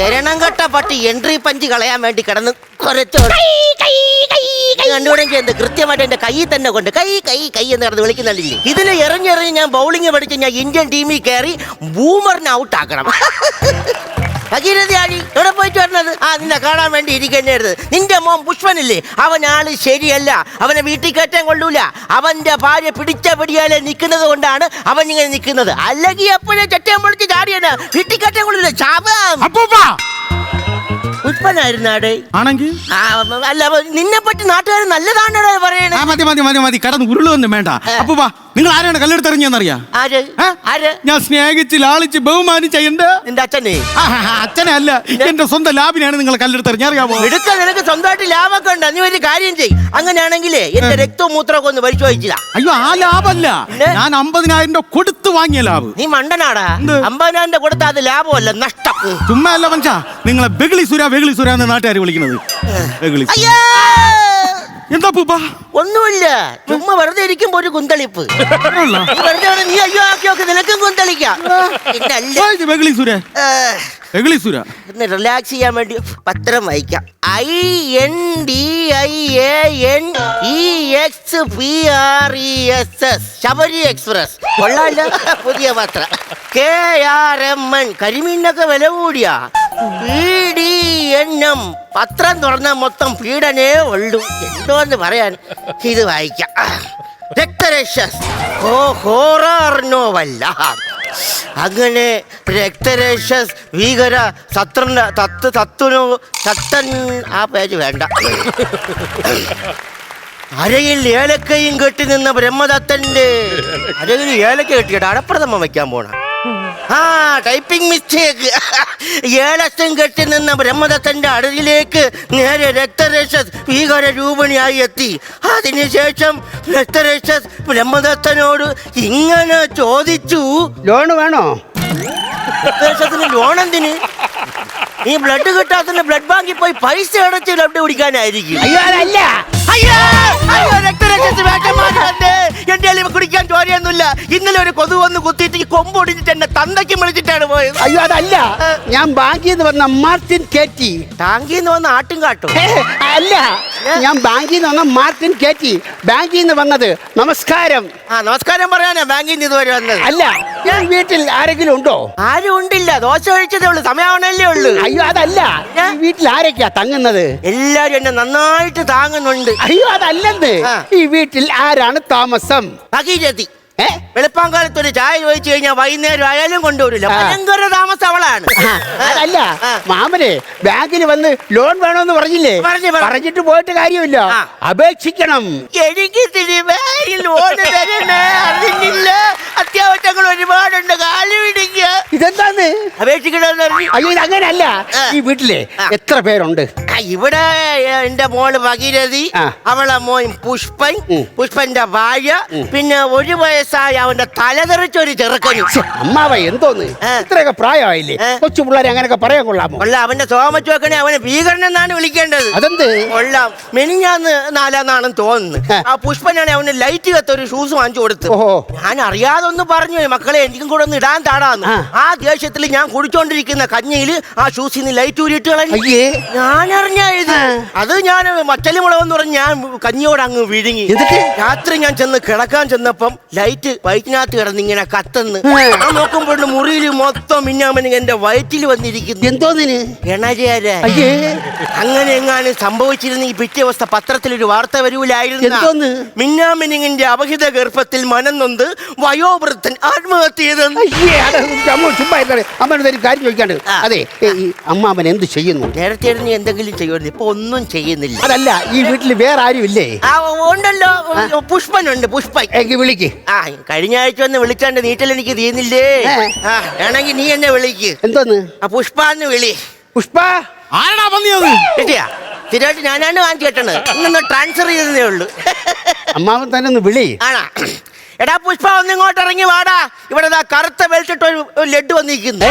എരണം കെട്ട പട്ടി entry punch കളയാൻ വേണ്ടി കിടന്ന് കുറച്ചോ കണ്ടുപിടിക്കുക എന്ത് കൃത്യമായിട്ട് എന്റെ കൈ തന്നെ കൊണ്ട്. കൈ കൈ കൈ എന്ന് കിടന്ന് വിളിക്കുന്നുണ്ടില്ലേ? ഇതിന് എറിഞ്ഞെറിഞ്ഞ് ഞാൻ ബൗളിംഗ് പഠിച്ച് ഞാൻ ഇന്ത്യൻ ടീമിൽ കയറി ബൂമറിനെ ഔട്ട് ആക്കണം ഭഗീരഥി എവിടെ പോയിട്ട് വരണത്? ആ നിന്നെ കാണാൻ വേണ്ടി ഇരിക്കുന്നതായിരുന്നു നിന്റെ മോൻ പുഷ്പനില്ലേ? അവൻ ആൾ ശരിയല്ല. അവനെ വീട്ടിൽ കയറ്റാൻ കൊള്ളൂല. അവന്റെ ഭാര്യ പിടിച്ച പിടിയാലെ നിൽക്കുന്നത് കൊണ്ടാണ് അവൻ ഇങ്ങനെ നിൽക്കുന്നത്. അല്ലെങ്കിൽ എപ്പോഴും ചട്ടയം പൊളിച്ച് ചാടിയാണ് വീട്ടിൽ കയറ്റാൻ കൊള്ളൂല. ശാപം. അപ്പൂപ്പ! പുഷ്പനായിരുന്നാടേ ആണെങ്കിൽ? ആ അല്ല നിന്നെ പറ്റി നാട്ടുകാർ നല്ലതാണോ പറയണേ. ആ മതി മതി മതി മതി. കടന്ന് ഉരുളൊന്നും വേണ്ട. അപ്പൂപ്പ നിങ്ങൾ ആരാണ് കല്ലെടുത്തെറിഞ്ഞെന്നറിയാ ആര്? ഏ? ആര്? ഞാൻ സ്നേഹിച്ച് ലാളിച്ച് ബഹുമാനിച്ച എന്റെ നിന്റെ അച്ഛനെ? അച്ഛനല്ല എന്റെ സ്വന്തം ലാബിനാണ് നിങ്ങൾ കല്ലെടുത്തെറിഞ്ഞ അറിയാമോ എടുക്ക നിനക്ക് സ്വന്തമായിട്ട് ലാഭമൊക്കെ ഉണ്ട്. നീ ഒരു കാര്യം ചെയ് അങ്ങനെയാണെങ്കിലേ എന്റെ രക്തവും മൂത്രമൊക്കെ ഒന്ന് പരിശോധിച്ചില്ല. അയ്യോ ആ ലാഭല്ല പിന്നെ? ഞാൻ അമ്പതിനായിരം രൂപ കൊടുത്തു വാങ്ങിയ ലാഭ് നീ മണ്ടനാടാ? അമ്പതിനായിരം രൂപ കൊടുത്താൽ അത് ലാഭമല്ല നഷ്ടം. ചുമ്മാ അല്ല മനുഷ്യ. നിങ്ങളെ ബെഗിളി സുര ബെഗിളി സുര എന്ന് നാട്ടുകാർ വിളിക്കുന്നത്. ബെഗിളി സുര. അയ്യോ! എന്താ പൂപ്പ? ഒന്നുമില്ല. ചുമ്മാ വെറുതെ ഇരിക്കുമ്പോ ഒരു കുന്തളിപ്പ്. നീ വെറുതെ അവിടെ നീ അയ്യോ ആക്കി നോക്ക് നിനക്കും കുന്തളിക്കാം. സുര. റിലാക്സ് ചെയ്യാൻ വേണ്ടി പത്രം വായിക്കാം. I N D I A N E X P R E S S Sabari express. കൊള്ളാല്ല പുതിയ പത്രം. കെ ആർ എം എൻ കരിമീനൊക്കെ വില കൂടിയാ. പി ഡി എൻ പത്രം തുറന്നാൽ മൊത്തം പീഡനേ ഉള്ളൂ. എന്തോന്ന് പറയാൻ? ഇത് വായിക്കാം. രക്തരക്ഷസ്. ഓ ഹോറാർ നോവല്ല അങ്ങനെ രക്തരേഷസ് ഭീകര സത്ര തത്ത് തത്തുനു തത്തൻ ആ പേജ് വേണ്ട. അരയിൽ ഏലക്കയും കെട്ടി നിന്ന ബ്രഹ്മദത്തന്റെ അരയിൽ ഏലക്ക കെട്ടിയിട്ട് അടപ്രഥമം വയ്ക്കാൻ പോണ. ആ ടൈപ്പിംഗ് മിസ്റ്റേക്ക് ഏലക്കം കെട്ടി നിന്ന ബ്രഹ്മദത്തന്റെ അടലിലേക്ക് നേരെ രക്തരക്ഷസ് ഭീകര രൂപണിയായി എത്തി. അതിനുശേഷം രക്തരക്ഷസ് ബ്രഹ്മദത്തനോട് ഇങ്ങനെ ചോദിച്ചു. ലോണ് വേണോ? രക്തരക്ഷത്തിന് ലോൺ എന്തിന്? ഈ ബ്ലഡ് കിട്ടാത്തതിന് ബ്ലഡ് ബാങ്കിൽ പോയി പൈസ അടച്ച് ബ്ലഡ് കുടിക്കാനായിരിക്കും അയ്യോ അതല്ല. അയ്യോ അയ്യോ രക്തരക്ഷസ് വേട്ടന്മാര് വന്നേ എന്റെ അലിവ് കുടിക്കാൻ ചോരയൊന്നുമില്ല ഇന്നലെ ഒരു കൊതു വന്ന് കുത്തിയിട്ട് ഈ കൊമ്പ് ഒടിഞ്ഞിട്ട് എന്നെ തന്തയ്ക്ക് വിളിച്ചിട്ടാണ് പോയത്. അയ്യോ അതല്ല. ഞാൻ ബാങ്കിൽ നിന്ന് വന്ന മാർട്ടിൻ കേറ്റി. ടാങ്കിൽ നിന്ന് വന്ന് ആട്ടും കാട്ടും. അല്ല. ഞാൻ ബാങ്കിൽ നിന്ന് വന്ന മാർട്ടിൻ കേറ്റി. ബാങ്കിൽ നിന്ന് വന്നത് നമസ്കാരം. ആ നമസ്കാരം പറയാനാ ബാങ്കിൽ നിന്ന് ഇതുവരെ വന്നത്. അല്ല ഞാൻ വീട്ടിൽ ആരെങ്കിലും ഉണ്ടോ? ആരും ഉണ്ടില്ല. ദോശ ഒഴിച്ചതേ ഉള്ളൂ. സമയമാണല്ലേ ഉള്ളൂ. അയ്യോ അതല്ല. ഈ വീട്ടിൽ ആരൊക്കെയാ തങ്ങുന്നത്? എല്ലാരും എന്നെ നന്നായിട്ട് താങ്ങുന്നുണ്ട്. അയ്യോ അതല്ലെന്ന്. ഈ വീട്ടിൽ ആരാണ് താമസം? ഭഗീരഥി. വെളുപ്പാങ്കാലത്ത് ഒരു ചായ ചോദിച്ചു കഴിഞ്ഞാൽ വൈകുന്നേരം ആയാലും കൊണ്ടുവരില്ല. ഭയങ്കര താമസം അവളാണ്. അതല്ല. മാമനെ ബാങ്കിൽ വന്ന് ലോൺ വേണമെന്ന് പറഞ്ഞില്ലേ? പറഞ്ഞു, പറഞ്ഞു. പറഞ്ഞിട്ട് പോയിട്ട് കാര്യമില്ല. അപേക്ഷിക്കണം. എനിക്ക് ലോൺ തരണേ അറിഞ്ഞില്ല. അത്യാവശ്യങ്ങൾ ഒരുപാടുണ്ട്. കാൽ പിടിക്കുക ഇതെന്താന്ന്? അപേക്ഷിക്കണമെന്ന് പറഞ്ഞു. അയ്യോ ഇത് അങ്ങനെയല്ല. ഈ വീട്ടിലെ എത്ര പേരുണ്ട്? ആ, ഇവിടെ എന്റെ മോൾ ഭഗീരഥി ആ. അവളെ മോൻ പുഷ്പൻ. പുഷ്പന്റെ ഭാര്യ പിന്നെ ഒരു വയസ്സായ അവന്റെ തലതെറിച്ച ഒരു ചെറുക്കനും. ഛെ, അമ്മാവ എന്തോന്ന്. ഇത്രയൊക്കെ പ്രായമായില്ലേ. കൊച്ചു പിള്ളേരെ അങ്ങനെയൊക്കെ പറയാൻ കൊള്ളാമോ? കൊള്ള. അവന്റെ സോമച്ചോക്കനെ അവനെ ഭീകരൻ എന്നാണ് വിളിക്കേണ്ടത്. അതെന്ത്? കൊള്ളാം. മെനിഞ്ഞാന്ന് നാലാന്നാണെന്ന് തോന്നുന്നു. ആ പുഷ്പനാണ് അവന് ലൈറ്റ് കത്തൊരു ഷൂസ് വാങ്ങിച്ചു കൊടുത്തു. ഓഹോ. ഞാൻ അറിയാതെ ഒന്ന് പറഞ്ഞു മക്കളെ എനിക്കും കൂടെ ഒന്ന് ഇടാൻ താടാന്ന്. ആ. ദേഷ്യത്തിൽ ഞാൻ കുടിച്ചോണ്ടിരിക്കുന്ന കഞ്ഞിയിൽ ആ ഷൂസിൽ നിന്ന് ലൈറ്റ് ഊരിയിട്ട് കളഞ്ഞു. ഞാൻ അറിഞ്ഞ ഇത്. അത് ഞാൻ മറ്റലിമുളവെന്ന് പറഞ്ഞ് ഞാൻ കഞ്ഞിയോട് അങ്ങ് വിഴുങ്ങി? രാത്രി ഞാൻ ചെന്ന് കിടക്കാൻ ചെന്നപ്പം ലൈറ്റ് വയറ്റിനകത്ത് കിടന്ന് ഇങ്ങനെ കത്തുന്നു ഞാൻ നോക്കുമ്പോൾ മുറിയിൽ മൊത്തം മിന്നാമൻ എന്റെ വയറ്റിൽ വന്നിരിക്കുന്നു. എന്തോന്നിന്? കിണരേരെ അയ്യേ. അങ്ങനെ എങ്ങാനും സംഭവിച്ചിരുന്ന ഈ പിറ്റേ അവസ്ഥ പത്രത്തിൽ ഒരു വാർത്ത വരൂലായിരുന്നു? മിന്നാമിനിങ്ങിന്റെ അപഹിത ഗർഭത്തിൽ മനം നൊന്ത് വയോവൃദ്ധൻ ആത്മഹത്യ ചെയ്തെന്ന്? അയ്യേ അത് അമ്മ ചുമ്മാ ഇരുന്നോളെ. അമ്മയോട് ഒരു കാര്യം ചോദിക്കാണ്ട്. അതെ ഈ അമ്മാവൻ എന്ത് ചെയ്യുന്നു? നേരത്തെ ആയിരുന്നു നീ എന്തെങ്കിലും ചെയ്യുമായിരുന്നു. ഇപ്പൊ ഒന്നും ചെയ്യുന്നില്ല. അതല്ല ഈ വീട്ടിൽ വേറെ ആരും ഇല്ലേ? ആ ഉണ്ടല്ലോ. പുഷ്പനുണ്ട് പുഷ്പൻ. എങ്കിൽ വിളിക്ക്. ആ കഴിഞ്ഞ ആഴ്ച ഒന്ന് വിളിച്ചാണ്ട് നീറ്റൽ എനിക്ക് തീർന്നില്ലേ ഏ. ആ വേണമെങ്കിൽ നീ എന്നെ വിളിക്ക്. എന്തോന്ന്? ആ പുഷ്പാന്ന് വിളി. പുഷ്പ? ആരടാ പന്നിയത് കിട്ടിയാ സ്ഥിരമായിട്ട് ഞാനാണ് വാങ്ങിച്ചു കേട്ടത് ഇന്നൊന്ന് ട്രാൻസ്ഫർ ചെയ്തതേ ഉള്ളൂ. അമ്മാവൻ തന്നെ ഒന്ന് വിളി. ആണാ. എടാ പുഷ്പ ഒന്ന് ഇങ്ങോട്ട് ഇറങ്ങി വാടാ. ഇവിടെ ദാ കറുത്ത വെളിച്ചിട്ട് ഒരു ലഡ്ഡു ലഡ് വന്നിരിക്കുന്നു.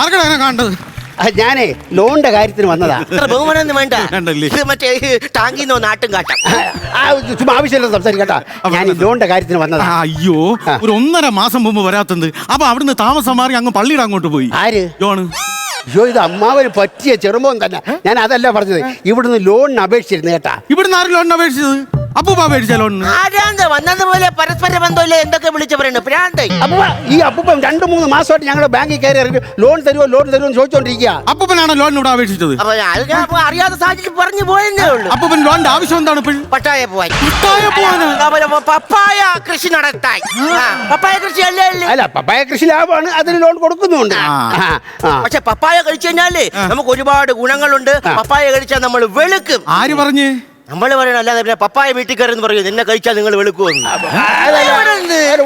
ആർക്കടാ എന്നെ കണ്ടത് ആ, ഞാനേ ലോണിന്റെ കാര്യത്തിന് വന്നതാ. ഇത്ര ബഹുമാനൊന്നും വേണ്ട. വേണ്ടല്ലേ? ഇത് മറ്റേ ടാങ്കിന്നോ നാട്ടും കാട്ടാം. ആ, ചുമ്മാ ആവശ്യമില്ല സംസാരിക്കട്ടാ. ഞാൻ ഈ ലോണിന്റെ കാര്യത്തിന് വന്നതാ. ആ, അയ്യോ ഒരു ഒന്നര മാസം മുമ്പ് വരാത്തത്. അപ്പൊ അവിടുന്ന് താമസം മാറി അങ്ങ് പള്ളിയുടെ അങ്ങോട്ട് പോയി. ആര്? ജോണ്. അയ്യോ ഇത് അമ്മാവന് പറ്റിയ ചെറുമോൻ തന്നെ. ഞാൻ അതല്ല പറഞ്ഞത്. ഇവിടുന്ന് ലോണിന് അപേക്ഷിച്ചിരുന്നു കേട്ടാ. ഇവിടുന്ന് ആരും ലോണിന് അപേക്ഷിച്ചത്? അപ്പൂപ്പ ലോണിന് ആരാന്ത് വന്നതുപോലെ പരസ്പര ബന്ധമില്ല എന്തൊക്കെ വിളിച്ചു പറയുന്നു പ്രാന്ത് അപ്പൊ ഈ അപ്പൂപ്പൻ രണ്ട് മൂന്ന് മാസമായിട്ട് ഞങ്ങളുടെ ബാങ്കിൽ കയറി ഇറങ്ങി ലോൺ തരുമോ ലോൺ തരുമോ എന്ന് ചോദിച്ചോണ്ടിരിക്കുക അപ്പൂപ്പനാണ് ലോൺ ഇവിടെ അപേക്ഷിച്ചത്? അപ്പൊ അത് ഞാൻ അപ്പൊ അറിയാത്ത സാഹചര്യം പറഞ്ഞു പോയെന്നേ ഉള്ളൂ. അപ്പൂപ്പൻ ലോണിന്റെ ആവശ്യം എന്താണ് ഇപ്പോഴും? പട്ടായ പോവാൻ പട്ടായ പോവാനോ? അതുപോലെ പപ്പായ കൃഷി നടത്താൻ. ആ, പപ്പായ കൃഷി അല്ലേ അല്ലേ അല്ല പപ്പായ കൃഷി ലാഭമാണ് അതിന് ലോൺ കൊടുക്കുന്നുണ്ട്. ആ. ആ, ആ. പക്ഷെ പപ്പായ കഴിച്ചു കഴിഞ്ഞാൽ നമുക്ക് ഒരുപാട് ഗുണങ്ങളുണ്ട്. പപ്പായ കഴിച്ചാൽ നമ്മൾ വെളുക്കും. ആര് പറഞ്ഞ്? നമ്മൾ പറയണം അല്ലാതെ പിന്നെ പപ്പായ വീട്ടിൽ കയറുന്ന പറയും നിന്നെ കഴിച്ചാൽ നിങ്ങൾ വെളുക്കുമെന്ന്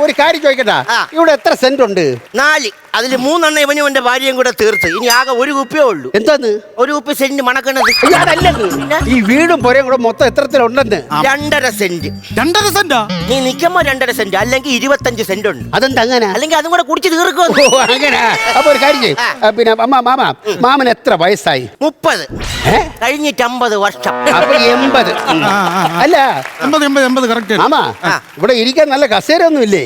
ഒരു കാര്യം ചോദിക്കട്ടാ. ഇവിടെ എത്ര സെന്റ് ഉണ്ട്? നാല്. അതിൽ മൂന്നെണ്ണം ഇവനും എന്റെ ഭാര്യയും കൂടെ തീർത്ത്. ഇനി ആകെ ഒരു കുപ്പിയേ ഉള്ളൂ. എന്താന്ന്? ഒരു കുപ്പി സെന്റ് മണക്കണത്. ഈ വീടും പുരയും കൂടെ മൊത്തം എത്രത്തിലുണ്ടെന്ന് രണ്ടര സെന്റ് രണ്ടര സെന്റാ നീ നിൽക്കുമ്പോ രണ്ടര സെന്റ് അല്ലെങ്കിൽ ഇരുപത്തഞ്ച് സെന്റ് ഉണ്ട്. അതെന്താ അങ്ങനെ? അല്ലെങ്കിൽ അതും കൂടെ കുടിച്ച് ഓ അങ്ങനെ. അപ്പൊ ഒരു കാര്യം ചെയ്യ്. പിന്നെ അമ്മ മാമ മാമൻ എത്ര വയസ്സായി? മുപ്പത്? കഴിഞ്ഞിട്ട് അമ്പത് വർഷം. അപ്പൊ എൺപത്. അല്ല. എൺപത് എൺപത് എൺപത് കറക്റ്റ് ആമാ. ഇവിടെ ഇരിക്കാൻ നല്ല കസേര ഒന്നും ഇല്ലേ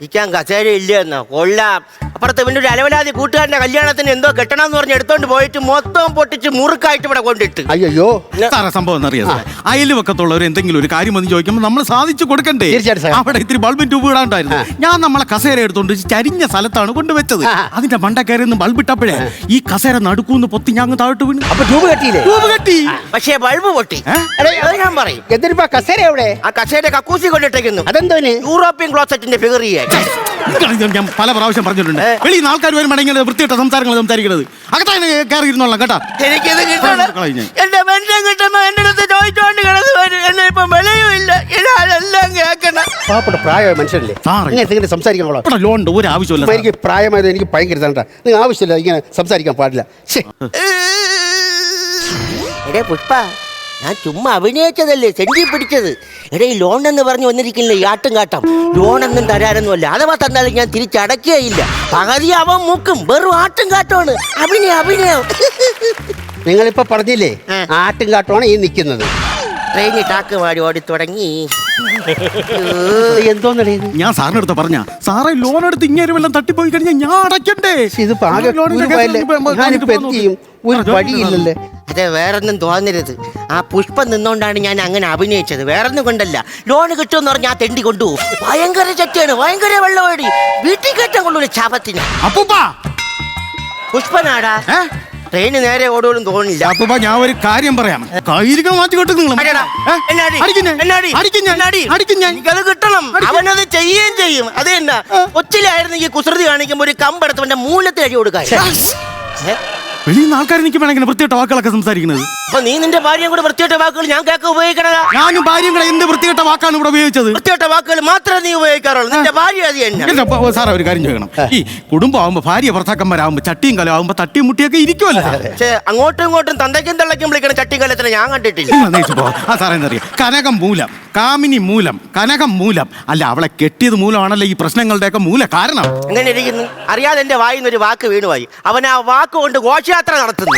ഇരിക്കാൻ കസേര ഇല്ല എന്നോ. കൊള്ളാം. അപ്പുറത്ത് പിന്നെ ഒരു അലവലാതി കൂട്ടുകാരന്റെ കല്യാണത്തിന് എന്തോ കെട്ടണമെന്ന് പറഞ്ഞ് എടുത്തോണ്ട് പോയിട്ട് മൊത്തം പൊട്ടിച്ച് മുറുക്കായിട്ട് ഇവിടെ കൊണ്ടിട്ട്. അയ്യോ സാറേ സംഭവം എന്നറിയാം അയൽവക്കത്തുള്ളവർ എന്തെങ്കിലും ഒരു കാര്യം വന്ന് ചോദിക്കുമ്പോൾ നമ്മൾ സാധിച്ചു കൊടുക്കണ്ടേ? തീർച്ചയായിട്ടും സാർ. അവിടെ ഇത്തിരി ബൾബിൻ ട്യൂബ് ഇടാണ്ടായിരുന്നു. ഞാൻ നമ്മളെ കസേര എടുത്തോണ്ട് ചരിഞ്ഞ സ്ഥലത്താണ് കൊണ്ടുവച്ചത്. അതിന്റെ മണ്ടക്കയറി നിന്ന് ബൾബ് ഇട്ടപ്പോഴേ ഈ കസേര നടുക്കൂന്ന് പൊത്തി ഞാൻ അങ്ങ് താഴോട്ട് വീണു. അപ്പൊ ട്യൂബ് കെട്ടിയില്ലേ? ട്യൂബ് കെട്ടി. പക്ഷേ ബൾബ് പൊട്ടി. ഏ? അത് ഞാൻ പറയും. കസേര എവിടെ ആ കസേര കക്കൂസി കൊണ്ടിട്ടേക്കുന്നു. അതെന്തോന് യൂറോപ്യൻ ക്ലോസറ്റിന്റെ ഫിഗറിയായി ഇതാണ് ഞാൻ പല പ്രാവശ്യം പറഞ്ഞിട്ടുണ്ട്. ഏ. വെളിയിൽ നിന്ന് ആൾക്കാർ വരുമ്പോൾ ഇങ്ങനെ വൃത്തിയിട്ട സംസാരങ്ങൾ സംസാരിക്കുന്നത് അകത്താണ് കയറി ഇരുന്നോളാം കേട്ടാ. എനിക്കിത് കിട്ടണം. കളഞ്ഞ്. എന്റെ പെൻഷൻ കിട്ടുമ്പോ എന്റെ അടുത്ത് ചോദിച്ചോണ്ട് കിടന്ന് വരും. എന്നെ ഇപ്പൊ വിലയും ഇല്ല ഇതാരെല്ലാം കേൾക്കണം? പാവപ്പെട്ട പ്രായമായ മനുഷ്യനല്ലേ? സാറേ. ഇങ്ങനെ ഇങ്ങനെ സംസാരിക്കാൻ കൊള്ളാം ഇവിടെ ലോണിന്റെ ഒരു ആവശ്യമില്ല എനിക്ക് പ്രായമായത് എനിക്ക് ഭയങ്കര നിങ്ങൾ ആവശ്യമില്ല ഇങ്ങനെ സംസാരിക്കാൻ പാടില്ല. ശ്ശേ. എടേ പുഷ്പ. ഞാൻ ചുമ്മാ അഭിനയിച്ചതല്ലേ സെഞ്ചി പിടിച്ചത്. എടേ ഈ ലോൺ എന്ന് പറഞ്ഞു വന്നിരിക്കില്ലേ ഈ ആട്ടും കാട്ടം ലോണൊന്നും തരാനൊന്നുമല്ല. അഥവാ തന്നാലും ഞാൻ തിരിച്ചടക്കുകയില്ല. പകുതി അവൻ മുക്കും. വെറും ആട്ടും കാട്ടമാണ് അഭിനയം അഭിനയം. നിങ്ങളിപ്പോ പറഞ്ഞില്ലേ. ആട്ടും കാട്ടുമാണ് ഈ നിൽക്കുന്നത്. ട്രെയിനിൽ ടാക്ക് മാടി ഓടി തുടങ്ങി. എന്തോന്നടേ ഞാൻ സാറിന് അടുത്ത് പറഞ്ഞ സാറേ ലോൺ എടുത്ത് ഇങ്ങനെ വല്ലതും തട്ടിപ്പോയി കഴിഞ്ഞാൽ ഞാൻ അടയ്ക്കണ്ടേ? ഇത് ആകെ ഞാനിപ്പോ എന്ത് ചെയ്യും? ഒരു വഴിയില്ലല്ലേ? അതെ വേറൊന്നും തോന്നരുത്. ആ പുഷ്പം നിന്നോണ്ടാണ് ഞാൻ അങ്ങനെ അഭിനയിച്ചത്. വേറൊന്നും കൊണ്ടല്ല. ലോൺ കിട്ടുമെന്ന് പറഞ്ഞാൽ ആ തെണ്ടി കൊണ്ടുപോകും. ഭയങ്കര ചെറ്റിയാണ് ഭയങ്കര വെള്ളമേടി. വീട്ടിൽ കയറ്റാൻ കൊള്ളൂല ചാപത്തിന്. അപ്പൂപ്പാ! പുഷ്പനാടാ? ട്രെയിന് നേരെ ഓടുകളും തോന്നില്ല അപ്പൊ ഞാൻ ഒരു കാര്യം പറയാം കയ്യിരിക്കാൻ മാറ്റി കിട്ടും നിങ്ങൾ? എനിക്കത് കിട്ടണം. അവനത് ചെയ്യുകയും ചെയ്യും. അത് തന്നെ. കൊച്ചിലായിരുന്നെങ്കിൽ കുസൃതി കാണിക്കുമ്പോ ഒരു കമ്പെടുത്തവന്റെ മൂലത്തെ അടി കൊടുക്കാൻ. വെളിയിൽ നിന്ന് ആൾക്കാർ നിൽക്കുമ്പോൾ ഇങ്ങനെ വൃത്തികെട്ട വാക്കുകളൊക്കെ സംസാരിക്കുന്നത്. അപ്പൊ നീ നിന്റെ ഭാര്യയും കൂടെ വൃത്തിയിട്ട വാക്കുകൾ ഞാൻ ഉപയോഗിക്കണതാ? ഞാനും ഭാര്യയും കൂടെ എന്ത് വൃത്തികെട്ട വാക്കാണ് ഇവിടെ ഉപയോഗിച്ചത്? വൃത്തിയിട്ട വാക്കുകൾ മാത്രമേ നീ ഉപയോഗിക്കാറുള്ളൂ. നിന്റെ ഭാര്യ അത് തന്നെ എന്റെ അപ്പ- സാറേ ഒരു കാര്യം ചെയ്യണം ഈ കുടുംബം ആവുമ്പോ ഭാര്യ ഭർത്താക്കന്മാരാകുമ്പോ ചട്ടിയും കലം ആവുമ്പോ തട്ടിയും മുട്ടിയൊക്കെ ഇരിക്കുമല്ലോ അങ്ങോട്ടും ഇങ്ങോട്ടും തന്തയ്ക്കും തള്ളയ്ക്കും വിളിക്കണ ചട്ടിക്കലത്തിന് ഞാൻ കണ്ടിട്ടില്ല. നിങ്ങൾ. ആ സാറേ കനകം മൂലം കാമിനി മൂലം കനകം മൂലം. അല്ല അവളെ കെട്ടിയത് മൂലമാണല്ലോ ഈ പ്രശ്നങ്ങളുടെയൊക്കെ മൂല കാരണം എങ്ങനെ ഇരിക്കുന്നു? അറിയാതെ എന്റെ വായിന്ന് ഒരു വാക്ക് വീണുപോയി. അവൻ ആ വാക്ക് കൊണ്ട് ഘോഷയാത്ര നടത്തുന്നു.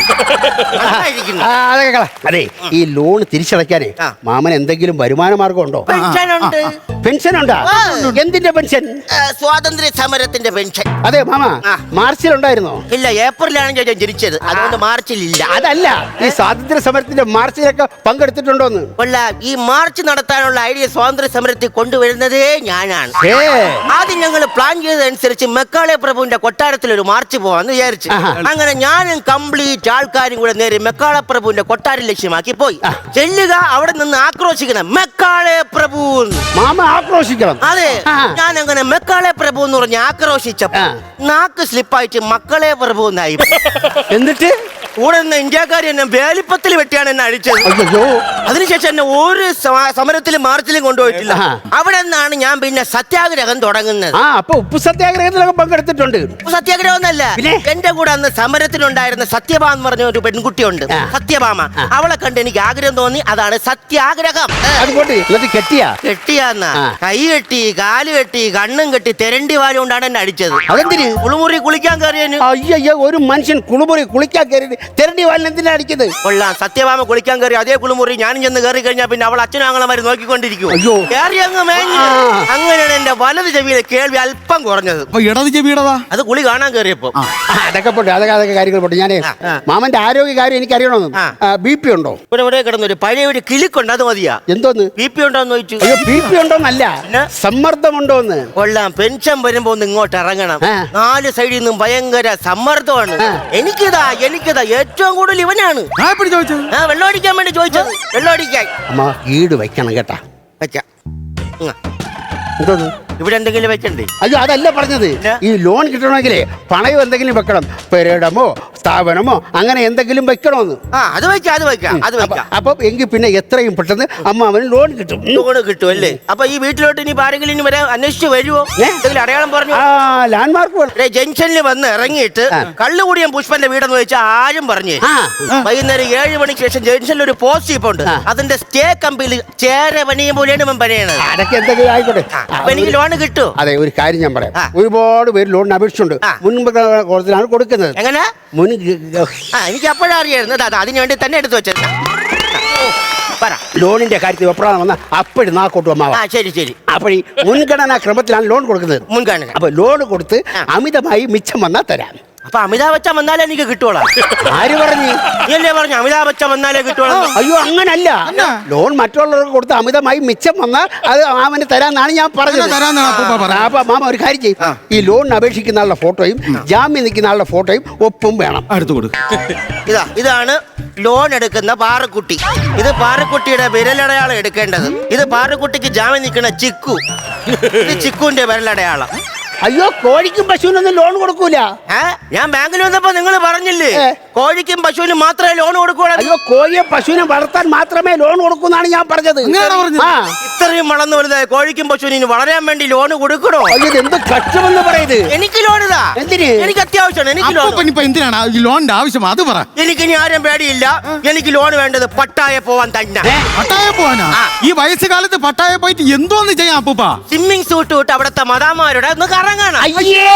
നന്നായിരിക്കുന്നു. ആ, അതൊക്കെ കള. അതെ ഈ ലോൺ തിരിച്ചടയ്ക്കാനേ ആ. മാമൻ എന്തെങ്കിലും വരുമാന മാർഗം ഉണ്ടോ? പെൻഷനുണ്ട്. പെൻഷൻ ഉണ്ടോ എന്തിന്റെ പെൻഷൻ? ആ, സ്വാതന്ത്ര്യ സമരത്തിന്റെ പെൻഷൻ. അതെ മാമ ആ. മാർച്ചിൽ ഉണ്ടായിരുന്നോ ഇല്ല ഏപ്രിലാണ് ഞാൻ ജനിച്ചത്. അതുകൊണ്ട് മാർച്ചിൽ ഇല്ല അതല്ല ഈ സ്വാതന്ത്ര്യ സമരത്തിന്റെ മാർച്ചിലൊക്കെ പങ്കെടുത്തിട്ടുണ്ടോന്ന്? കൊള്ള ഈ മാർച്ച് നടത്താനുള്ള ഐഡിയ സ്വാതന്ത്ര്യ സമരത്തിൽ കൊണ്ടുവരുന്നതേ ഞാനാണ്. ഏ ആദ്യം ഞങ്ങൾ പ്ലാൻ ചെയ്തതനുസരിച്ച് മെക്കാളെ പ്രഭുവിന്റെ കൊട്ടാരത്തിൽ ഒരു മാർച്ച് പോവാന്ന് വിചാരിച്ചു. ആഹാ. അങ്ങനെ ഞാനും കംപ്ലീറ്റ് ആൾക്കാരും കൂടെ നേരെ മെക്കാളെ പ്രഭുവിന്റെ കൊട്ടാരം ലക്ഷ്യമാക്കി പോയി. ചെല്ലുക അവിടെ നിന്ന് ആക്രോശിക്കണം മെക്കാളെ പ്രഭു മാമ ആക്രോശിക്കണം. അതെ ഞാൻ അങ്ങനെ മെക്കാളെ പ്രഭു എന്ന് പറഞ്ഞ് ആക്രോശിച്ചപ്പോ. നാക്ക് സ്ലിപ്പായിട്ട് മക്കളെ പ്രഭു എന്നായി എന്നിട്ട്? കൂടെ നിന്ന് ഇന്ത്യക്കാർ എന്നെ വേലിപ്പത്തിൽ വെട്ടിയാണ് എന്നെ അഴിച്ചത്. അയ്യോ അതിനുശേഷം എന്നെ ഒരു സമ- സമരത്തിലും മാർച്ചിലും കൊണ്ടുപോയിട്ടില്ല. അവിടെ നിന്നാണ് ഞാൻ പിന്നെ സത്യാഗ്രഹം തുടങ്ങുന്നത്. ആ അപ്പൊ ഉപ്പ് സത്യാഗ്രഹത്തിലൊക്കെ പങ്കെടുത്തിട്ടുണ്ട്. ഉപ്പ് സത്യാഗ്രഹം ഒന്നല്ല പിന്നെ? എന്റെ കൂടെ അന്ന് സമരത്തിലുണ്ടായിരുന്ന സത്യഭാമ എന്ന് പറഞ്ഞ ഒരു പെൺകുട്ടിയുണ്ട്. സത്യഭാമ. അവളെ കണ്ട് എനിക്ക് ആഗ്രഹം തോന്നി. അതാണ് സത്യാഗ്രഹം. കെട്ടിയാ? കെട്ടിയാന്ന. കൈ കെട്ടി കാൽ കെട്ടി കണ്ണും കെട്ടി തെരണ്ടി വാലുകൊണ്ടാണ് എന്നെ അടിച്ചത്. കുളിമുറി കുളിക്കാൻ കയറിയതിന്. അയ്യോ ഒരു മനുഷ്യൻ കുളിമുറി കുളിക്കാൻ കയറി തെരണ്ടി വാലിന് എന്തിനാ അടിക്കുന്നത്? കൊള്ളാം. സത്യഭാമ കുളിക്കാൻ കയറി അതേ കുളിമുറി ഞാനും ചെന്ന് കയറി കഴിഞ്ഞാൽ പിന്നെ അവൾ അച്ഛനും ആങ്ങളമാര് നോക്കിക്കൊണ്ടിരിക്കും. അയ്യോ. കയറി അങ്ങ് മേഞ്ഞു. അങ്ങനെയാണ് എന്റെ വലത് ചെവിയിലെ കേൾവി അല്പം കുറഞ്ഞത്. അപ്പൊ ഇടത് ചെവിയുടേതാ? അത് കുളി കാണാൻ കയറിയപ്പോ. ആ. അതൊക്കെ പോട്ടെ അതൊക്കെ അതൊക്കെ കാര്യങ്ങൾ പോട്ടെ. ഞാനേ ആ. മാമന്റെ ആരോഗ്യ കാര്യം എനിക്ക് അറിയണമെന്ന്. ബി പി ഉണ്ടോ? ഇവിടെ ഇവിടെ കിടന്നൊരു പഴയ ഒരു കിളിക്കുണ്ട് അത് മതിയാ. എന്തോന്ന്? ബി പി ഉണ്ടോന്ന് ചോദിച്ചു. അയ്യോ ബി പി ഉണ്ടോന്നല്ല. പിന്നെ? സമ്മർദ്ദമുണ്ടോന്ന്? കൊള്ളാം. പെൻഷൻ വരുമ്പോ ഒന്ന് ഇങ്ങോട്ട് ഇറങ്ങണം. ആ. നാല് സൈഡിൽ നിന്നും ഭയങ്കര സമ്മർദ്ദമാണ്. എനിക്കിതാ എനിക്കിതാ ഏറ്റവും കൂടുതൽ ഇവനാണ്. ഞാൻ എപ്പോഴും ചോദിച്ചത്? ആ വെള്ളം അടിക്കാൻ വേണ്ടി ചോദിച്ചത്. വെള്ളം അടിക്കാൻ. അമ്മ ഈട് വെക്കണം കേട്ടാ. ഇങ്ങ. എന്തോന്ന് ഇവിടെ എന്തെങ്കിലും വെക്കണ്ടേ അയ്യോ അതല്ല പറഞ്ഞത്. ഈ ലോൺ കിട്ടണമെങ്കിലേ പണയം എന്തെങ്കിലും വെക്കണം. പെരടമോ സ്ഥാപനമോ അങ്ങനെ എന്തെങ്കിലും വെക്കണമെന്ന് ആ അത് വെക്കാം അത് വെക്കാം അത് അപ്പൊ വെക്കാം അപ്പൊ എങ്കിൽ പിന്നെ എത്രയും പെട്ടെന്ന് അമ്മ അവന് ലോൺ കിട്ടും. ലോൺ ലോണ് കിട്ടും അല്ലേ? അപ്പൊ ഈ വീട്ടിലോട്ട് ഇനി ആരെങ്കിലും ഇനി വരെ അന്വേഷിച്ച് വരുമോ എന്തെങ്കിലും അടയാളം പറഞ്ഞു? ആ ലാൻഡ്മാർക്ക് ജംഗ്ഷനിൽ വന്ന് ഇറങ്ങിയിട്ട് കള്ളുകൂടിയ പുഷ്പന്റെ വീടെന്ന് വെച്ചാൽ ആരും പറഞ്ഞു. വൈകുന്നേരം ഏഴ് മണിക്ക് ശേഷം ജംഗ്ഷനിൽ ഒരു പോസ്റ്റ് ഇപ്പൊ ഉണ്ട് അതിന്റെ സ്റ്റേ കമ്പിയിൽ ചേര പണിയും പോലെയാണ് ഇവൻ പണിയണത്. അതൊക്കെ എന്തെങ്കിലും ആയിക്കോട്ടെ. അപ്പൊ എനിക്ക് ലോൺ കിട്ടും? അതെ ഒരു കാര്യം ഞാൻ പറയാം. ഒരുപാട് പേര് ലോണിന് അപേക്ഷിച്ചുണ്ട്. മുൻപ് കോളത്തിലാണ് കൊടുക്കുന്നത്. എങ്ങനെ? മുൻ ആ എനിക്ക് അപ്പോഴാ അറിയായിരുന്നു. ദാദാ അതിന് വേണ്ടി തന്നെ എടുത്തു വെച്ചത്. പറ. ലോണിന്റെ കാര്യത്തിൽ എപ്പോഴാണ് വന്ന? അപ്പോഴും നാക്കോട്ട് അമ്മാവ ആ ശരി ശരി. അപ്പോൾ ഈ മുൻഗണനാ ക്രമത്തിലാണ് ലോൺ കൊടുക്കുന്നത്. മുൻഗണന. അപ്പൊ ലോൺ കൊടുത്ത് അമിതമായി മിച്ചം വന്നാൽ തരാം. അപ്പൊ അമിതാഭ് ബച്ചൻ വന്നാലേ എനിക്ക് കിട്ടുവോളാം? ആര് പറഞ്ഞു? നീ അല്ലേ പറഞ്ഞു അമിതാഭ് ബച്ചൻ വന്നാലേ കിട്ടുവോളാം? അയ്യോ അങ്ങനല്ല? ലോൺ മറ്റുള്ളവർക്ക് കൊടുത്ത് അമിതമായി മിച്ചം വന്നാൽ അത് മാമന് തരാന്നാണ് ഞാൻ പറഞ്ഞത്. അങ്ങനെ തരാന്നാണ് അപ്പൂപ്പ പറഞ്ഞത്. അപ്പൊ മാമ ഒരു കാര്യം ചെയ്യും. ഈ ലോണിന് അപേക്ഷിക്കുന്ന ആളുടെ ഫോട്ടോയും ജാമ്യം നിൽക്കുന്ന ആളുടെ ഫോട്ടോയും ഒപ്പും വേണം. അടുത്ത് കൊടു ഇതാ ഇതാണ് ലോൺ എടുക്കുന്ന പാറക്കുട്ടി. ഇത് പാറക്കുട്ടിയുടെ വിരലടയാളം എടുക്കേണ്ടത്. ഇത് പാറക്കുട്ടിക്ക് ജാമ്യം നിൽക്കുന്ന ചിക്കു. ഇത് ചിക്കുവിന്റെ വിരലടയാളം. അയ്യോ കോഴിക്കും പശുവിനൊന്നും ലോൺ കൊടുക്കൂല. ഞാൻ ബാങ്കിൽ വന്നപ്പോ നിങ്ങൾ പറഞ്ഞില്ലേ. കോഴിക്കും പശുവിനും മാത്രമേ ലോൺ കൊടുക്കുകയുള്ളൂ. അയ്യോ കോഴിയെ പശുവിനെ വളർത്താൻ മാത്രമേ ലോൺ കൊടുക്കൂന്നാണ് ഞാൻ പറഞ്ഞത്? ആ. ഇത്രയും വളർന്നു വലുതായി കോഴിക്കും പശുവിനും ഇനി വളരാൻ വേണ്ടി ലോൺ കൊടുക്കണോ? അയ്യോ ഇത് എന്ത് കഷ്ടമെന്ന് പറയുന്നത് എനിക്ക് ലോൺ ഇതാ. എന്തിന്? എനിക്ക് അത്യാവശ്യമാണ് എനിക്ക് ലോൺ അപ്പൊ ഇനിയിപ്പൊ എന്തിനാണ്? ഈ ലോണിന്റെ ആവശ്യം അത് പറ. എനിക്ക് ഇനി ആരും പേടിയില്ല. എനിക്ക് ലോൺ വേണ്ടത് പട്ടായ പോവാൻ തന്നെ? പട്ടായ പോവാനാ? ആ. ഈ വയസ്സുകാലത്ത് പട്ടായ പോയിട്ട് എന്തോന്ന് ചെയ്യാം അപ്പൂപ്പ? സ്വിമ്മിംഗ് സൂട്ട് വിട്ട് അവിടുത്തെ മതാമാരുടെ ഒന്ന് കറങ്ങണം. അയ്യേ!